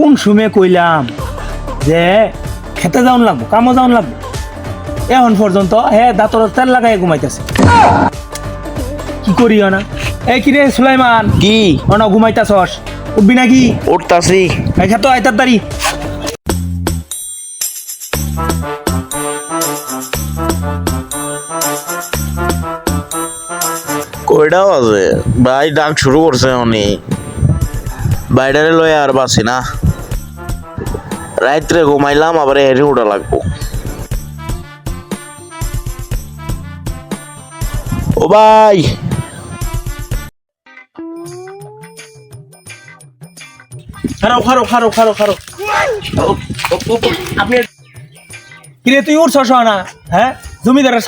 কোন সময় কইলাম যে খেতে যাওন লাগবো কামও যাওন লাগবো? এখন পর্যন্ত হে দাঁতর তেল লাগাই ঘুমাইতেছে। কি করি না এই কিরে সুলাইমান? কি? অন ঘুমাইতাছস? উঠবি নাকি? উঠতাছি। এই খেতো আইতার দাঁড়ি কয়টাও আছে ভাই ডাক শুরু করছে উনি। বাইরে লয়ে আর বাসি না। রাত্রে ঘুমাইলাম, আবার হেরে উঠা লাগবো। ও ভাই! খারো খারো খারো খারো খারো। আপনি তুই হ্যাঁ? জমিদারের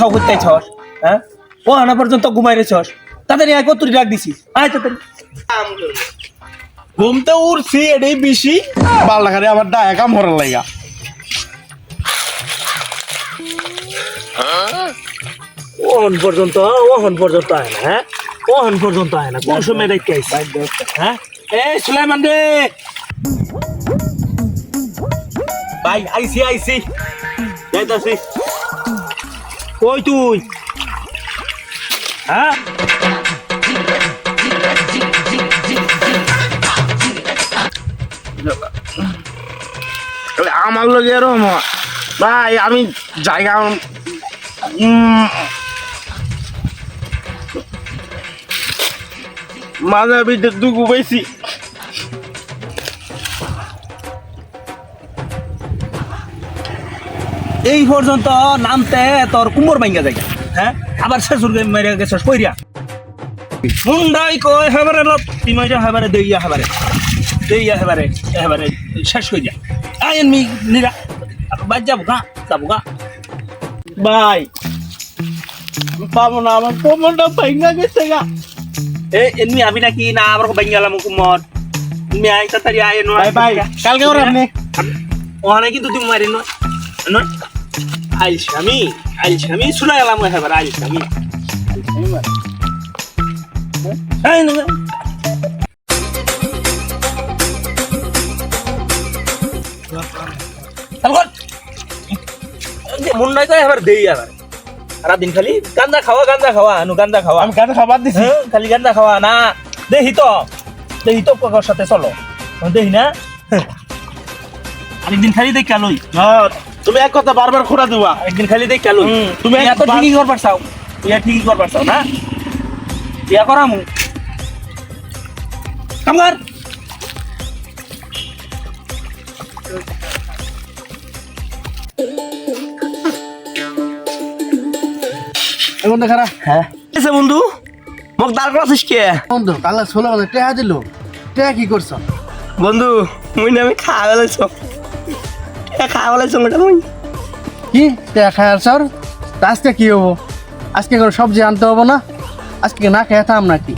ছস হ্যাঁ? ও আনা পর্যন্ত ঘুমাই রেছস তাড়াতাড়ি আয় কত ডাক দিছিস? আয় তাড়াতাড়ি ঘুমতে উঠছি এটাই বেশি। বাল লাগারে আমার দা একা মরার লাগা। ওহন পর্যন্ত ওহন পর্যন্ত আয় না হ্যাঁ? ওহন পর্যন্ত আয় না কোন সময় দেখতে আইস? হ্যাঁ? এই সুলাইমান রে! ভাই আইসি আইসি। যাইতাছি। কই তুই? হ্যাঁ? আমার লগে এরম হয়। ভাই, আমি জায়গা মাঝে বিদ্যে দুগু বেশি এই পর্যন্ত নামতে তোর কুমোর ভাঙ্গা জায়গা। হ্যাঁ? আবার শেষুর মেরে গেছস, কইরা। মুন্ডাই কই হেবারে লত তিমাইটা হেবারে দেইয়া হেবারে দেইয়া হেবারে হেবারে শেষ হই যা আইন মি নিরা বাজ যাব গা যাব গা ভাই পাবো না আমার কোমরটা ভাঙা গেছে গা এ এমনি আবি নাকি না আবার ভাঙ্গালাম কুমোর তুমি আই তাড়াতাড়ি আয় নো ভাই ভাই কালকে ওরা আপনি ওখানে কিন্তু তুমি মারি নয় নয় আইস আমি আইস আমি শুনে গেলাম হেবার আইস আমি এই নয় মন নাই তো এবার দেই আবার সারা দিন খালি গান্দা খাওয়া গান্দা খাওয়া নু গান্দা খাওয়া আমি কাছে খাবার দিছি। খালি গান্দা খাওয়া না। দেহি তো দেহি তো কাকার সাথে চলো। দেহি না আরেকদিন খালি দেখ কালই তুমি এক কথা বারবার খোঁড়া দিবা। একদিন খালি দেখ কালই তুমি এত ঠিকই করবার চাও। ইয়া ঠিকই করবার চাও না। ইয়া করামু কামগার এখন দেখা হ্যাঁ। এসে বন্ধু? মোক দাঁড় করাছিস কে? বন্ধু কালা ষোলো হাজার টাকা দিল। টাকা কি করছ? বন্ধু মুই না আমি খাওয়া বেলাইছ খাওয়া বেলাইছ ওটা মুই। কি? টাকা খায় স্যার তা আজকে কি হব? আজকে করে সবজি আনতে হব না? আজকে না খেয়ে থাম নাকি?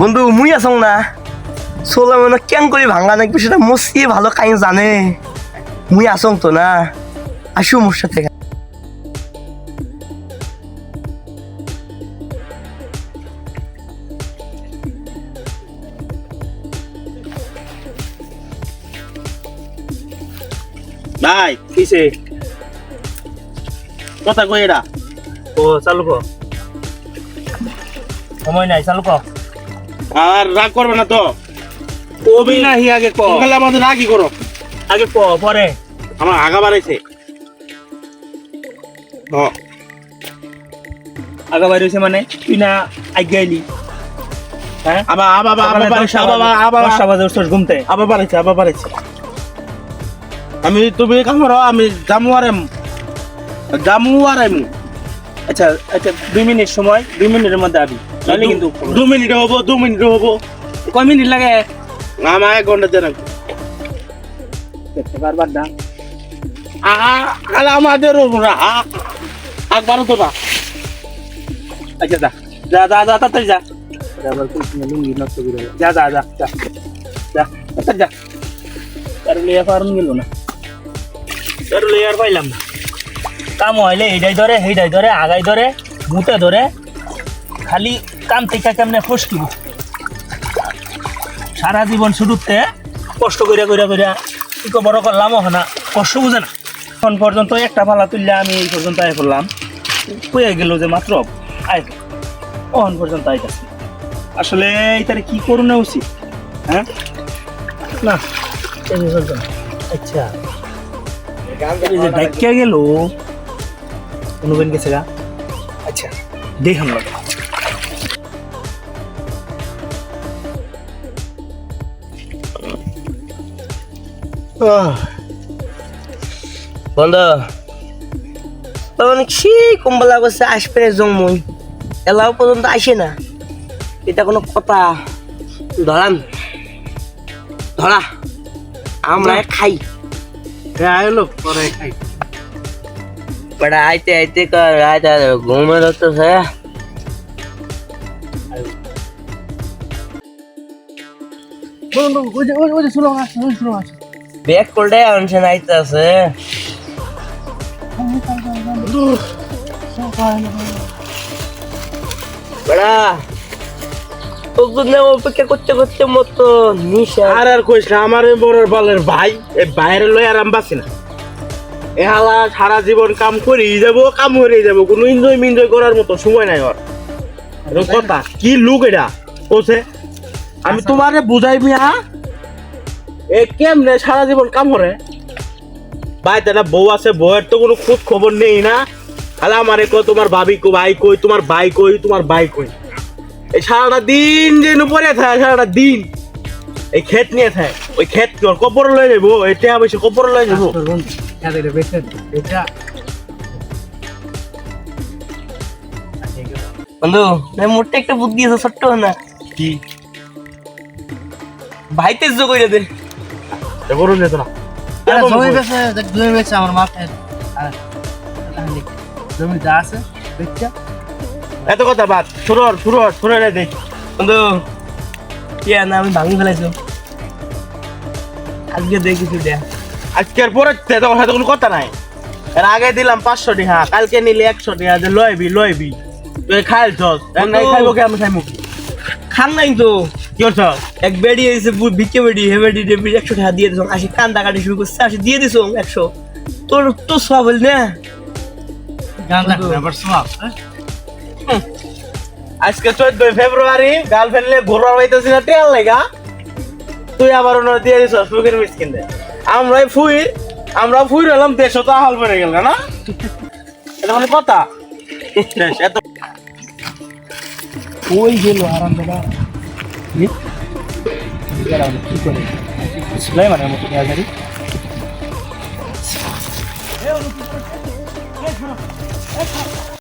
বন্ধু মুই আছো না। চলে মানে কেন করে ভাঙা নাকি সেটা মসিয়ে ভালো কাই জানে। মুই আসং তো না। আসু মোর সাথে। ভাই কিসে? কথা কই এরা ও চালু কর। সময় নাই চালু কর। আর রাগ করবে না তো? কবি নাহি আগে ক খালি আমাদের রাগই করো। আগে ক পরে। আমার আগা বাড়াইছে। আগা বাইরে হইছে মানে? তুই না আজ্ঞাইলি হ্যাঁ? আবার আবার আবার সকালে বাড়াইছে দশটা আবার বাজে- আবার দশটা বাজে উঠছস ঘুমতে। আবার বাড়াইছে আবার বাড়াইছে। আমি তুমি কাম করো আমি জামু আর জামু আর আচ্ছা আচ্ছা দুই মিনিট সময় দুই মিনিটের মধ্যে আবি। তাহলে কিন্তু দু মিনিট হব দু মিনিট হব। কয় মিনিট লাগে? আমার এক ঘণ্টা দেন বারবার দা আলা আমাদের একবারও তো না। আচ্ছা যা। যা যা যা তাড়াতাড়ি যা। যা যা যা যা। যা যা। পারুন গেল না। তার লিয়ার পাইলাম না। কাম হইলে এইটাই ধরে সেইটাই ধরে আগাই ধরে মুতে ধরে খালি কাম থেকে কেমনে ফসকিব সারা জীবন শুরুতে কষ্ট করিয়া করিয়া করিয়া কি বড় করলাম ওখানা কষ্ট বুঝে না। এখন পর্যন্ত একটা পালা তুললে আমি এই পর্যন্ত আয় করলাম হয়ে গেল যে মাত্র আয় ওখান পর্যন্ত আইতাছি আসলে এটারে কি করুন উচিত হ্যাঁ? না না। আচ্ছা। যে ডাক্কা গেল। অনুবেন গেছে গা। আচ্ছা। দেখাম না বন্ধু তোর মানে সেই কম্বলা করছে আসবে জঙ্গল এলাও পর্যন্ত আসে না। এটা কোনো কথা। ধরান ধরা। আমরা খাই। আইলো পরে খাই। বেটা আইতে আইতে কর আইতে ঘুমের তো সে বন্ধু ওই যে ওই- ওই যে শুনো আসছে ওই শুনো আসছে ব্যাগ করলে আনছেন আইতে আছে বেড়া। তোর জন্য অপেক্ষা করতে করতে মতো নিশা। আর আর কইস না আমার বড় বালের ভাই এই বাইরে লই আর আমি বাঁচি না। এ সারা জীবন কাম করেই যাব কাম করেই যাব কোনো এনজয় মিনজয় করার মতো সময় নাই ওর। কথা। কি লুক এটা? কোসে আমি তোমারে বুঝাই মিয়া এ কেমনে সারা জীবন কাম করে? ভাই তারা বউ আছে বউয়ের তো কোনো খোঁজ খবর নেই না। তাহলে আমারে কো তোমার ভাবি কো ভাই কই তোমার ভাই কই তোমার ভাই কই এই সারাটা দিন যেন পরে থাকে সারাটা দিন। এই ক্ষেত নিয়ে থাকে। ওই ক্ষেত কপর লয়ে যাব এটা বেশি কপর লয়ে যাব বন্ধু মোটে একটা বুদ্ধি আছে ছোট্ট না? কি? ভাইতে দে। যেত না জমি দেখ জমি আমার মাথায়। আর জমি যা আছে বেচে। এত কথা বাদ শুরু হর, শুরু হর, শুরু রে দেখ। বন্ধু কি না আমি ভাঙি ফেলাইছো। আজকে দেখিছি দেখ আজকের পরে তোমার সাথে কোনো কথা নাই। এর আগে দিলাম পাঁচশো টাকা কালকে নিলে একশো টাকা যে লয়বি লয়বি তুই খাইল চস নাই খাইবো কি আমি খাইবো খান নাই তো। কি করছ? এক বেডি এসে বিকে বেডি হে বেডি টেবি একশো টাকা দিয়ে দিস আসি কান্দা কাটি শুরু করছে আসি দিয়ে দিস একশো। তোর তো সব বল না? গান দেখো আবার সব আজকে চোদ্দই ফেব্রুয়ারি গার্লফ্রেন্ড লে ঘোরা হইতেছি না টেল লেগা। তুই আবার অন্য দিয়ে দিস ফুকের মিসকিন দে। আমরাই ফুই, আমরা ফুই রলাম দেশও তো হাল পড়ে গেল, না? এটা মানে কথা? এত ওই গেল আরাম দাদা কি করে সুলাইমানের মতো গাড়ি